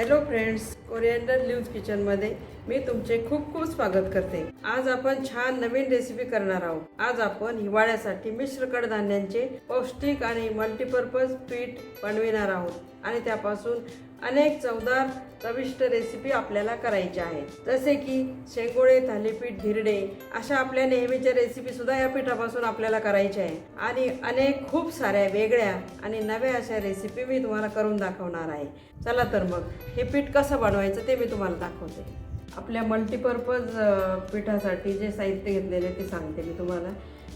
Hello friends coriander news किचनमध्ये मी तुमचे खूप खूप स्वागत करते. आज आपण छान नवीन रेसिपी करणार आहोत. आज आपण हिवाळ्यासाठी मिश्र कडधान्यांचे पौष्टिक आणि मल्टीपर्पज पीठ बनविणार आहोत. आणि त्यापासून अनेक चवदार चविष्ट रेसिपी आपल्याला करायच्या आहेत. जसे की शेंगोळे थालीपीठ धिरडे अशा आपल्या नेहमीच्या रेसिपी सुद्धा या पिठापासून आपल्याला करायच्या आहे आणि अनेक खूप साऱ्या वेगळ्या आणि नव्या अशा रेसिपी मी तुम्हाला करून दाखवणार आहे. चला तर मग हे पीठ कसं बनवायचं ते मी तुम्हाला दाखवते. आपल्या मल्टीपर्पज पिठासाठी जे साहित्य घेतलेले ते सांगते मी तुम्हाला.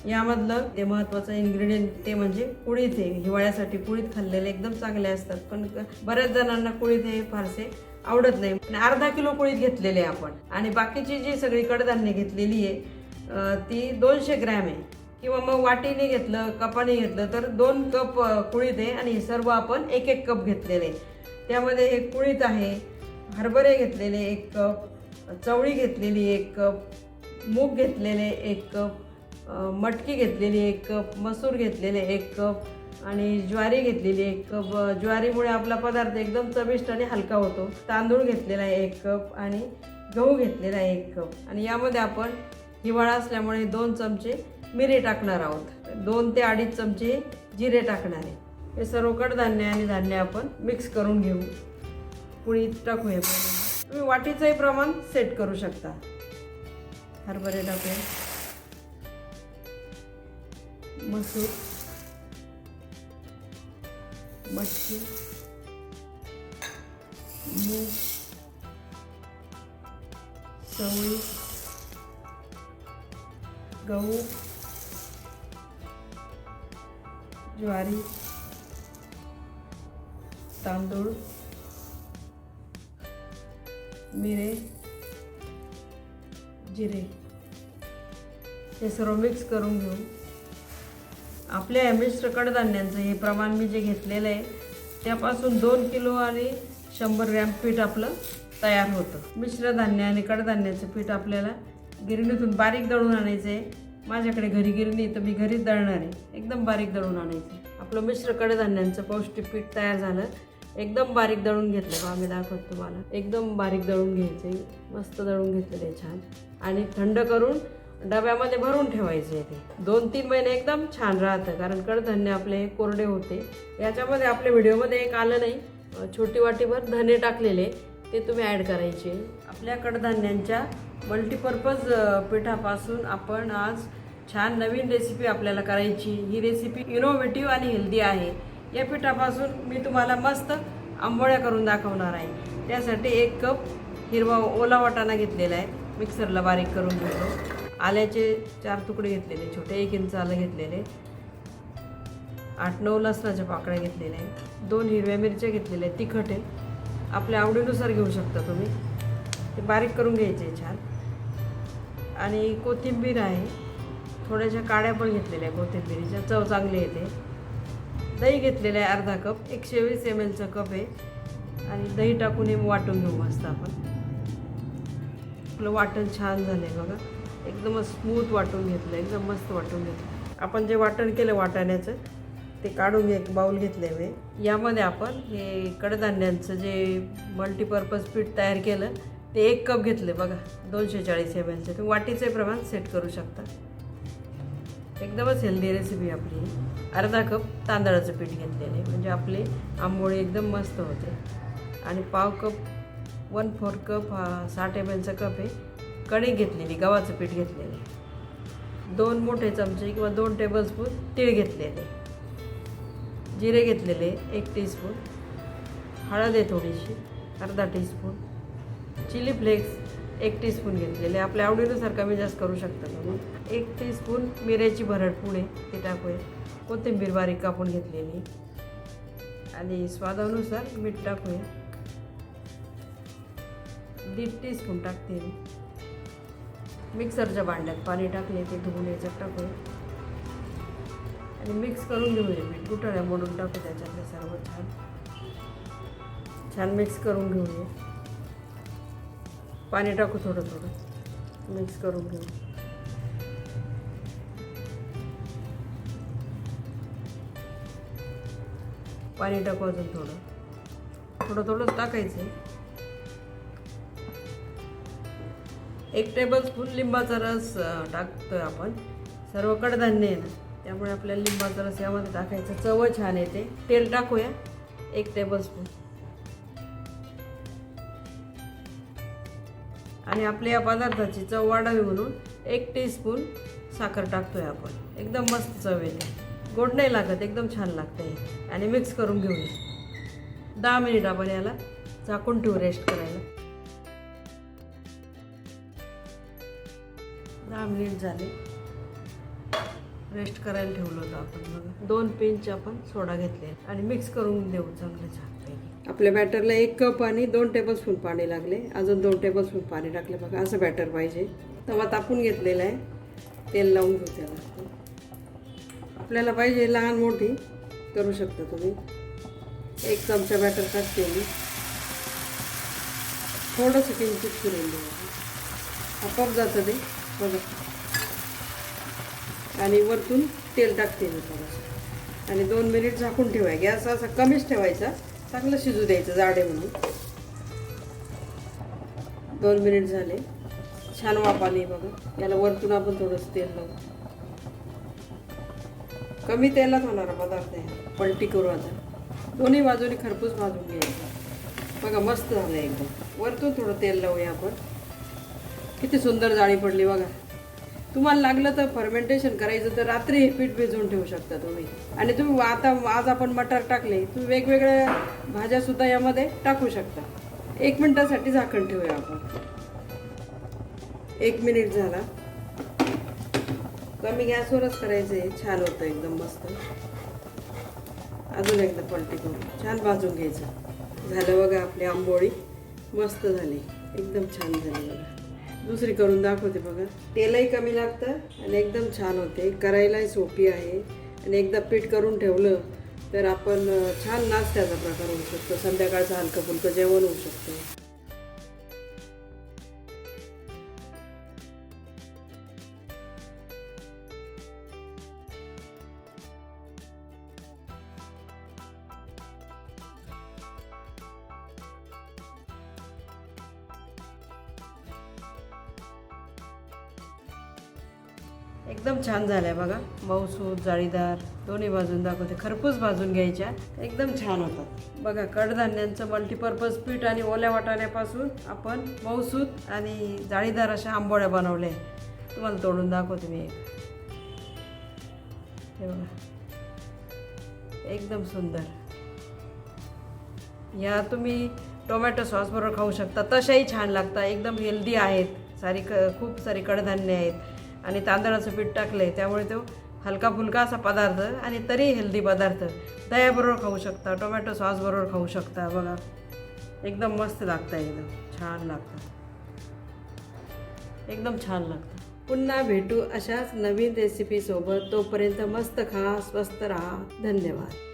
यामधलं ते महत्त्वाचं इन्ग्रेडियंट ते म्हणजे कुळीत हे हिवाळ्यासाठी कुळीत खाल्लेले एकदम चांगले असतात. पण बऱ्याच जणांना कुळीत हे फारसे आवडत नाही. आणि अर्धा किलो कुळीत घेतलेले आहे आपण. आणि बाकीची जी सगळी कडधान्य घेतलेली आहे ती दोनशे ग्रॅम आहे. किंवा मग वाटीने घेतलं कपाने घेतलं तर दोन कप कुळीत आहे. आणि हे सर्व आपण एक एक कप घेतलेले त्यामध्ये हे कुळीत आहे. हरभरे घेतलेले एक कप चवळी घेतलेली एक कप मूग घेतलेले एक कप मटकी घेतलेली एक कप मसूर घेतलेले एक कप आणि ज्वारी घेतलेली एक कप. ज्वारीमुळे आपला पदार्थ एकदम चविष्ट आणि हलका होतो. तांदूळ घेतलेला आहे एक कप आणि गहू घेतलेला आहे एक कप. आणि यामध्ये आपण हिवाळा असल्यामुळे दोन चमचे मिरे टाकणार आहोत. दोन ते अडीच चमचे जिरे टाकणार. आहे हे सर्व कडधान्य आणि धान्य आपण मिक्स करून घेऊ. पुळी टाकूया तुम्ही वाटीचंही प्रमाण सेट करू शकता. हरभरे टाकूया मसूर मटकी मूग चवळी गहू ज्वारी तांदूळ मिरे जिरे. हे सर्व मिक्स करून घेऊ आपल्या मिश्र कडधान्यांचं हे प्रमाण मी जे घेतलेलं आहे त्यापासून दोन किलो आणि शंभर ग्रॅम पीठ आपलं तयार होतं. मिश्र धान्य आणि कडधान्याचं पीठ आपल्याला गिरणीतून बारीक दळून आणायचं आहे. माझ्याकडे घरी गिरणी तर मी घरीच दळणार आहे. एकदम बारीक दळून आणायचं आपलं मिश्र कडधान्यांचं पौष्टिक पीठ तयार झालं. एकदम बारीक दळून घेतलं बा आम्ही दाखवत तुम्हाला. एकदम बारीक दळून घ्यायचं मस्त दळून घेतलेलं आहे छान. आणि थंड करून डब्यामध्ये भरून ठेवायचे ते. दोन तीन महिने एकदम छान राहतं कारण कडधान्य आपले कोरडे होते. याच्यामध्ये आपल्या व्हिडिओमध्ये एक आलं नाही. छोटी वाटीभर धने टाकलेले ते तुम्ही ॲड करायचे. आपल्या कडधान्यांच्या मल्टीपर्पज पिठापासून आपण आज छान नवीन रेसिपी आपल्याला करायची. ही रेसिपी इनोव्हेटिव्ह आणि हेल्दी आहे. या पिठापासून मी तुम्हाला मस्त आंबोळ्या करून दाखवणार आहे. त्यासाठी एक कप हिरवा ओला वाटाणा घेतलेला आहे. मिक्सरला बारीक करून घेतो. आल्याचे चार तुकडे घेतलेले छोटे एक इंच आलं घेतलेले. आठ नऊ लसणाच्या पाकळ्या घेतलेल्या आहेत. दोन हिरव्या मिरच्या घेतलेल्या आहेत तिखट आहे. आपल्या आवडीनुसार घेऊ शकता तुम्ही. ते बारीक करून घ्यायचे छान. आणि कोथिंबीर आहे. थोड्याशा काड्या पण घेतलेल्या आहे कोथिंबीरीच्या. चव चांगली येते. दही घेतलेलं आहे अर्धा कप. एकशे वीस एम एलचा कप आहे. आणि दही टाकून हे वाटून घेऊ मस्त आपण. आपलं वाटण छान झालं आहे बघा. एकदमच स्मूथ वाटून घेतलं एकदम मस्त वाटून घेतलं. आपण जे वाटण केलं वाटाण्याचं ते काढून घे एक बाऊल घेतलं आहे मी. यामध्ये आपण हे कडधान्यांचं जे मल्टीपर्पज पीठ तयार केलं ते एक कप घेतले बघा दोनशे चाळीस एम एलचे तुम्ही वाटीचे प्रमाण सेट करू शकता. एकदमच हेल्दी रेसिपी आपली. अर्धा कप तांदळाचं पीठ घेतलेलं आहे. म्हणजे आपले आंबोळी एकदम मस्त होते. आणि पाव कप वन फोर कप हा साठ एम एलचा कप आहे. कणिक घेतलेली गव्हाचं पीठ घेतलेलं. आहे दोन मोठे चमचे किंवा दोन टेबलस्पून तीळ घेतलेले. जिरे घेतलेले एक टीस्पून हळद आहे थोडीशी अर्धा टीस्पून चिली फ्लेक्स एक टीस्पून घेतलेले. आपल्या आवडीनुसार कमी जास्त करू शकता तुम्ही. एक टीस्पून मिऱ्याची भरड पुणे ते टाकूया. कोथिंबीर बारीक कापून घेतलेली. आणि स्वादानुसार मीठ टाकूया. दीड टीस्पून टाकते मिक्सरच्या भांड्यात पाणी टाकले ते धुवून याच्यात टाकून. आणि मिक्स करून घेऊया मीठ गुठळ्या मोडून टाकू त्याच्यातले सर्व छान. छान मिक्स करून घेऊ पाणी टाकू थोडं थोडं. मिक्स करून घेऊ पाणी टाकू अजून थोडं. थोडं थोडंच टाकायचं एक टेबलस्पून लिंबाचा रस टाकतो टाकतोय आपण. सर्व कडधान्य आहे ना त्यामुळे आपल्याला लिंबाचा रस यामध्ये टाकायचं. चव छान येते. तेल टाकूया. एक टेबलस्पून आणि आपल्या या पदार्थाची चव वाढावी म्हणून एक टीस्पून साखर टाकतोय आपण. एकदम मस्त चव येते. गोड नाही लागत एकदम छान लागते. आणि मिक्स करून घेऊया. दहा मिनिट आपण याला झाकून ठेवू रेस्ट करायला. दहा मिनिट झाले. रेस्ट करायला ठेवलं होतं आपण मग दोन पिंच आपण सोडा घेतले. आणि मिक्स करून देऊ चांगले छान आपल्या बॅटरला एक कप आणि दोन टेबलस्पून पाणी लागले. अजून दोन टेबलस्पून पाणी टाकले. बघा असं बॅटर पाहिजे. तवा तापून घेतलेला आहे. तेल लावून घेऊ त्याला आपल्याला पाहिजे लहान मोठी. करू शकता तुम्ही. एक चमचा बॅटर टाकते मी थोडंसं किंचित फिरून देऊ आपोआप जातं ते. बघा. आणि वरतून तेल टाकते मी थोडंसं. आणि दोन मिनिट झाकून ठेवाय. गॅस असा कमीच ठेवायचा. चांगलं शिजू द्यायचं जाडे म्हणून. दोन मिनिट झाले. छान वाफ आली बघा. याला वरतून आपण थोडंसं तेल लावू. कमी तेलात होणारा पदार्थ आहे पलटी करू आता. दोन्ही बाजूनी खरपूस भाजून घ्यायचा. बघा मस्त झालं एकदम. वरतून थोडं तेल लावूया आपण. किती सुंदर जाळी पडली बघा. तुम्हाला लागलं तर फर्मेंटेशन करायचं तर रात्री हे पीठ भिजवून ठेवू शकता तुम्ही. आणि तुम्ही आता आज आपण मटार टाकले तुम्ही वेगवेगळ्या भाज्यासुद्धा यामध्ये टाकू शकता. एक मिनिटासाठी झाकण ठेवूया आपण. एक मिनिट झाला. कमी गॅसवरच करायचं आहे. छान होतं एकदम मस्त. अजून एकदा पलटी करून. छान भाजून घ्यायचं. झालं बघा आपली आंबोळी. मस्त झाली. एकदम छान झाली बघा. दुसरी करून दाखवते बघा. तेलही कमी लागतं आणि एकदम छान होते. करायलाही सोपी आहे. आणि एकदा पीठ करून ठेवलं तर आपण छान नाश्त्याचा प्रकार होऊ शकतो. संध्याकाळचं हलकं फुलकं जेवण होऊ शकतं. एकदम छान झालंय बघा. मऊसूत जाळीदार दोन्ही बाजून दाखवते. खरपूस भाजून घ्यायच्या. एकदम छान होतात. बघा कडधान्यांचं मल्टीपर्पज पीठ आणि ओल्या वाटाण्यापासून आपण मऊसूत आणि जाळीदार अशा आंबोळ्या बनवल्या तुम्हाला तोडून दाखवते मी एक. हे बघा. एकदम सुंदर. या तुम्ही टोमॅटो सॉस बरोबर खाऊ शकता. तशाही छान लागतात. एकदम हेल्दी आहेत. सारी क खूप सारी कडधान्य आहेत. आणि तांदळाचं पीठ टाकलं आहे त्यामुळे तो हलका फुलका असा पदार्थ आणि तरी हेल्दी पदार्थ दह्याबरोबर खाऊ शकता. टोमॅटो सॉसबरोबर खाऊ शकता. बघा एकदम मस्त लागतं एकदम. छान लागतं. एकदम छान लागतं. पुन्हा भेटू अशाच नवीन रेसिपीसोबत तोपर्यंत मस्त खा स्वस्त राहा. धन्यवाद.